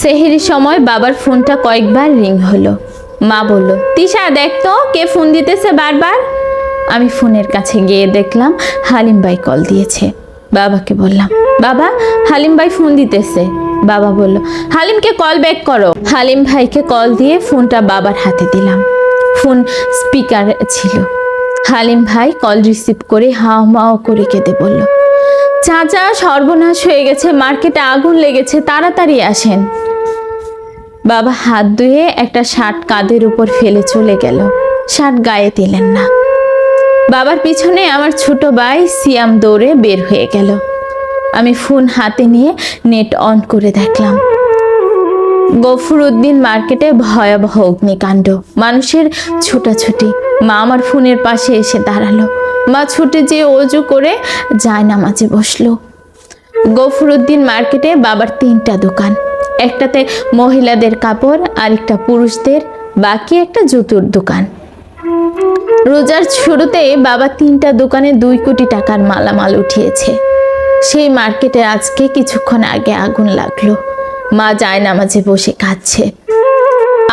সেহেরির সময় বাবার ফোনটা কয়েকবার রিং হলো। মা বলল, তিশা, দেখ তো, কে ফোন দিতেছে বারবার? আমি ফোনের কাছে গিয়ে দেখলাম, হালিম ভাই কল দিয়েছে। বাবাকে বললাম, বাবা, হালিম ভাই ফোন দিতেছে। বাবা বলল, হালিমকে কল ব্যাক করো। হালিম ভাইকে কল দিয়ে ফোনটা বাবার হাতে দিলাম। ফোন স্পিকার ছিল। হালিম ভাই কল রিসিভ করে হাও মাও করে কেঁদে বলল চাচা সর্বনাশ হয়ে গেছে, মার্কেটে আগুন লেগেছে, তাড়াতাড়ি আসেন। বাবা হাত ধুয়ে একটা শার্ট কাঁধের উপর ফেলে চলে গেল। শার্ট গায়ে দিলেন না। বাবার পিছনে আমার ছোট ভাই সিয়াম দৌড়ে বের হয়ে গেল। আমি ফোন হাতে নিয়ে নেট অন করে দেখলাম। গফুরউদ্দিন মার্কেটে ভয়াবহ অগ্নিকাণ্ড। মানুষের ছোটাছুটি। মা আমার ফোনের পাশে এসে দাঁড়াল। মা ছুটে যেয়ে অজু করে যায় নামাজে বসল। গফুরউদ্দিন মার্কেটে বাবার তিনটা দোকান, একটাতে মহিলাদের কাপড়, আরেকটা পুরুষদের, বাকি একটা জুতোর দোকান। রোজার শুরুতে বাবা তিনটা দোকানে দুই কোটি টাকার মালামাল উঠিয়েছে। সেই মার্কেটে আজকে কিছুক্ষণ আগে আগুন লাগল। মা যায় নামাজে বসে কাঁদছে।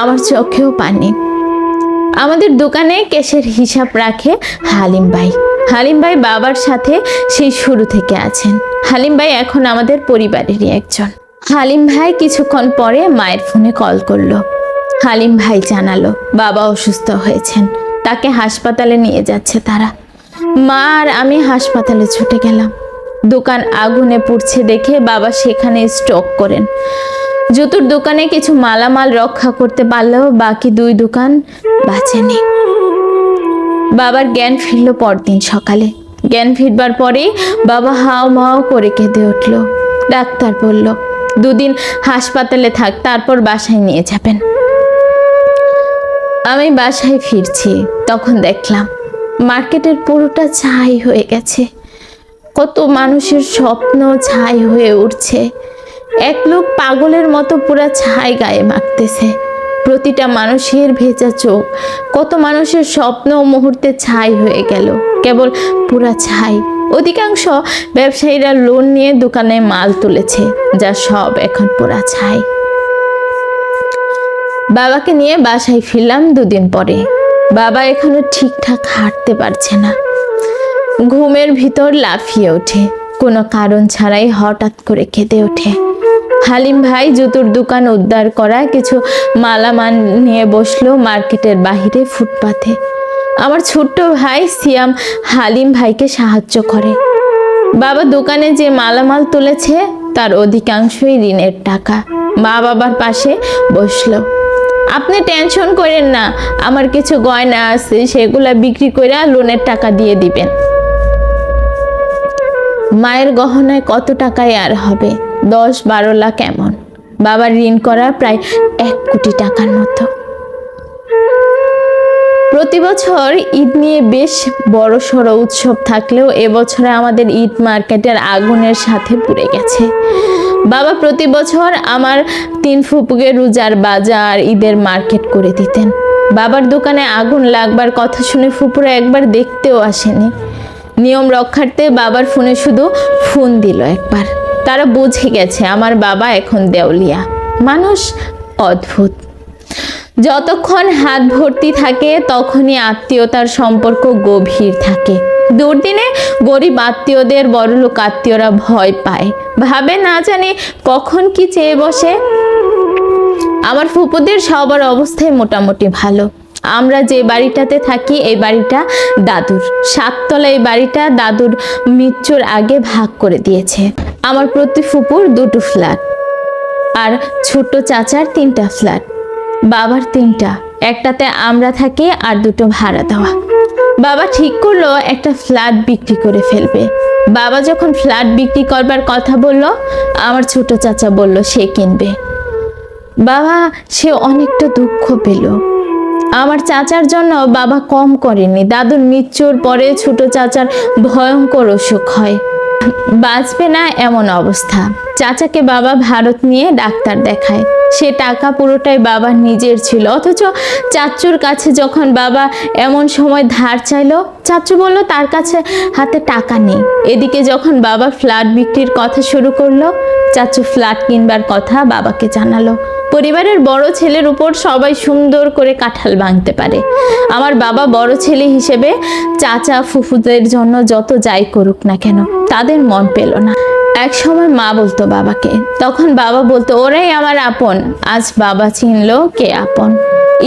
আমার চোখেও পানি। আমাদের দোকানে ক্যাশের হিসাব রাখে হালিম ভাই। হালিম ভাই বাবার সাথে সেই শুরু থেকে আছেন। হালিম ভাই এখন আমাদের পরিবারেরই একজন। হালিম ভাই কিছুক্ষণ পরে মায়ের ফোনে কল করল। হালিম ভাই জানালো, বাবা অসুস্থ হয়েছেন। তাকে হাসপাতালে নিয়ে যাচ্ছে তারা। মা আর আমি হাসপাতালে ছুটে গেলাম। দোকান আগুনে পুড়ছে দেখে বাবা সেখানে স্টক করেন। জুতোর দোকানে কিছু মালামাল রক্ষা করতে পারলেও বাকি দুই দোকান বাঁচেনি। বাবার জ্ঞান ফিরল পরদিন সকালে। জ্ঞান ফিরবার পরে বাবা হাও মাও করে কেঁদে উঠল। ডাক্তার বলল, দুদিন হাসপাতালে থাক, তারপর বাসায় নিয়ে যাবেন। আমি বাসায় ফিরছি, তখন দেখলাম মার্কেটের পুরোটা ছাই হয়ে গেছে। কত মানুষের স্বপ্ন ছাই হয়ে উঠছে। এক লোক পাগলের মতো পুরা ছাই গায়ে মাখতেছে প্রতিটা মানুষের ভেজা চোখ, কত মানুষের স্বপ্ন মুহূর্তে ছাই হয়ে গেল, কেবল পুরা ছাই। অধিকাংশ ব্যবসায়ীরা লোন নিয়ে দোকানে মাল তুলেছে, যা সব এখন পুরা ছাই। বাবাকে নিয়ে বাসায় ফিরলাম দুদিন পরে। বাবা এখনও ঠিকঠাক হাঁটতে পারছে না। ঘুমের ভিতর লাফিয়ে ওঠে, কোনো কারণ ছাড়াই হঠাৎ করে কেঁদে ওঠে। হালিম ভাই জুতোর দোকান উদ্ধার করা কিছু মালামাল নিয়ে বসল মার্কেটের বাহিরে ফুটপাথে আমার ছোট্ট ভাই সিয়াম হালিম ভাইকে সাহায্য করে। বাবা দোকানে যে মালামাল তুলেছে, তার অধিকাংশই ঋণের টাকা। মা বাবার পাশে বসল। আপনি টেনশন করেন না, আমার কিছু গয়না আছে, সেগুলা বিক্রি করে লোনের টাকা দিয়ে দিবেন। মায়ের গহনায় কত টাকায় আর হবে? দশ বারো লাখ এমন বাবার ঋণ করা প্রায় এক কোটি টাকার মতো। প্রতি বছর ঈদ নিয়ে বেশ বড় সড়ো উৎসব থাকলেও এবছরে আমাদের ঈদ মার্কেটের আগুনের সাথে পুড়ে গেছে। বাবা প্রতি বছর আমার তিন ফুপুকে রোজার বাজার, ঈদের মার্কেট করে দিতেন। বাবার দোকানে আগুন লাগবার কথা শুনে ফুপুরা একবার দেখতেও আসেনি। নিয়ম রক্ষার্থে বাবার ফোনে শুধু ফোন দিল একবার। তারা বুঝে গেছে আমার বাবা এখন দেউলিয়া। মানুষ অদ্ভুত। যতক্ষণ হাত ভর্তি থাকে, তখনই আত্মীয়তার সম্পর্ক গভীর থাকে। দুর্দিনে গরিব আত্মীয়দের, বড়লোক আত্মীয়রা ভয় পায়। ভাবে না জানে কখন কি চেয়ে বসে। আমার ফুপুদের সবার অবস্থায় মোটামুটি ভালো। আমরা যে বাড়িটাতে থাকি, এই বাড়িটা দাদুর। সাততলা এই বাড়িটা দাদুর মৃত্যুর আগে ভাগ করে দিয়েছে। আমার প্রতি ফুপুর দুটো ফ্ল্যাট, আর ছোট্ট চাচার তিনটা ফ্ল্যাট, বাবার তিনটা। একটাতে আমরা থাকি আর দুটো ভাড়া দেওয়া। বাবা ঠিক করল একটা ফ্ল্যাট বিক্রি করে ফেলবে। বাবা যখন ফ্ল্যাট বিক্রি করবার কথা বলল, আমার ছোট চাচা বলল, সে কিনবে। বাবা, সে অনেকটা দুঃখ পেল। আমার চাচার জন্য বাবা কম করেনি দাদুর মৃত্যুর পরে ছোট চাচার ভয়ঙ্কর অসুখ হয়। বাঁচবে না এমন অবস্থা। চাচাকে বাবা ভারত নিয়ে ডাক্তার দেখায়। সে টাকা পুরোটাই বাবার নিজের ছিল। অথচ চাচুর কাছে যখন বাবা এমন সময় ধার চাইলো, চাচু বলল, তার কাছে হাতে টাকা নেই। এদিকে যখন বাবা ফ্ল্যাট বিক্রির কথা শুরু করল, চাচু ফ্ল্যাট কিনবার কথা বাবাকে জানালো। পরিবারের বড় ছেলের উপর সবাই সুন্দর করে কাঁঠাল ভাঙতে পারে। আমার বাবা বড় ছেলে হিসেবে চাচা ফুফুদের জন্য যত যাই করুক না কেন, তাদের মন পেল না। এক সময় মা বলতো বাবাকে, তখন বাবা বলতো ওরাই আমার আপন, আজ বাবা চিনলো কে আপন?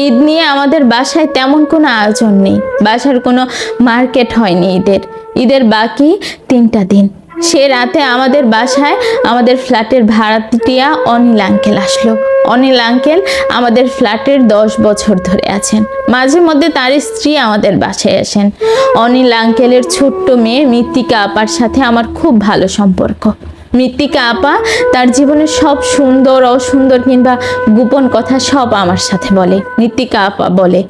ঈদ নিয়ে আমাদের বাসায় তেমন কোনো আয়োজন নেই, বাসার কোনো মার্কেট হয়নি ঈদের। ঈদের বাকি তিনটা দিন। সে রাতে আমাদের বাসায় আমাদের ফ্ল্যাটের ভাড়াটিয়া অনিল আঙ্কেল আসলো। অনিল আঙ্কেল আমাদের ফ্ল্যাটের দশ বছর ধরে আছেন। মাঝে মধ্যে তার স্ত্রী আমাদের বাসায় আসেন। অনিল আঙ্কেলের ছোট্ট মেয়ে মৃত্তিকা আপার সাথে আমার খুব ভালো সম্পর্ক। মৃত্তিকা আপা, তার জীবনের সব সুন্দর, অসুন্দর কিংবা গোপন কথা সব আমার সাথে বলে, মৃত্তিকা আপা বলে।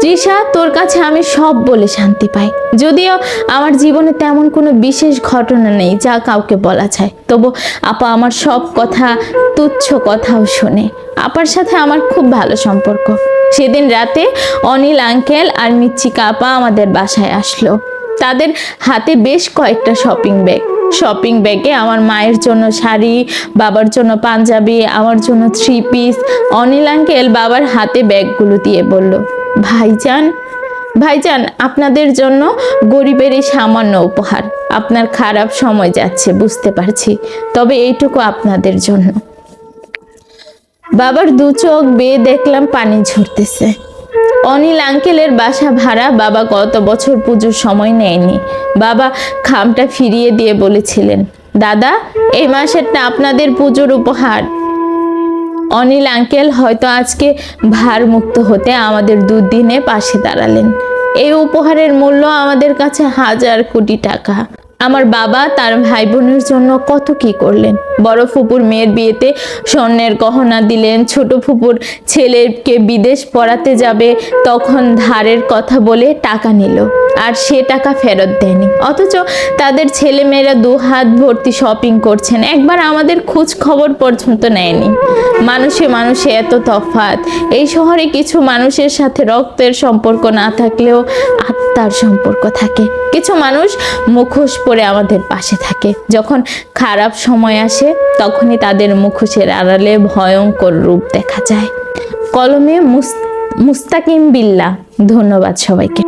তৃষা, তোর কাছে আমি সব বলে শান্তি পাই। যদিও আমার জীবনে তেমন কোনো বিশেষ ঘটনা নেই যা কাউকে বলা যায়। তবু আপা আমার সব কথা, তুচ্ছ কথাও শোনে। আপার সাথে আমার খুব ভালো সম্পর্ক। সেদিন রাতে অনিল, আঙ্কেল আর মিচ্ছিকা আপা আমাদের বাসায় আসলো। তাদের হাতে বেশ কয়েকটা শপিং ব্যাগ শপিং ব্যাগে আমার মায়ের জন্য শাড়ি, বাবার জন্য পাঞ্জাবি, আমার জন্য থ্রি পিস অনিল আঙ্কেল বাবার হাতে ব্যাগগুলো দিয়ে বলল, ভাইজান ভাইজান, আপনাদের জন্য গরিবের এই সামান্য উপহার। আপনার খারাপ সময় যাচ্ছে, বুঝতে পারছি। তবে এইটুকু আপনাদের জন্য। বাবার দু চোখ বেয়ে দেখলাম পানি ঝরতেছে। অনিল আঙ্কেলের বাসা ভাড়া, বাবা গত বছর পুজোর সময় নেয়নি। বাবা খামটা ফিরিয়ে দিয়ে বলেছিলেন, দাদা, এই মাসেরটা আপনাদের পুজোর উপহার। অনিল আঙ্কেল হয়তো আজকে ভার মুক্ত হতে আমাদের দুদিনে পাশে দাঁড়ালেন। এই উপহারের মূল্য আমাদের কাছে হাজার কোটি টাকা। আমার বাবা তার ভাই বোনের জন্য কত কি করলেন? বড় ফুপুর মেয়ের বিয়েতে স্বর্ণের গহনা দিলেন। ছোট ফুপুর ছেলেকে বিদেশ পড়াতে যাবে, তখন ধারের কথা বলে টাকা নিল। আর সে টাকা ফেরত দেয়নি। অথচ তাদের ছেলেমেয়েরা দু হাত ভর্তি শপিং করছেন। একবার আমাদের খোঁজ খবর পর্যন্ত নেয়নি। মানুষে মানুষে এত তফাৎ। এই শহরে কিছু মানুষের সাথে রক্তের সম্পর্ক না থাকলেও আত্মার সম্পর্ক থাকে। কিছু মানুষ মুখোশ পরে আমাদের পাশে থাকে। যখন খারাপ সময় আসে তখনই তাদের মুখোশের আড়ালে ভয়ঙ্কর রূপ দেখা যায়। কলমে মুস মুস্তাকিম বিল্লা ধন্যবাদ সবাইকে।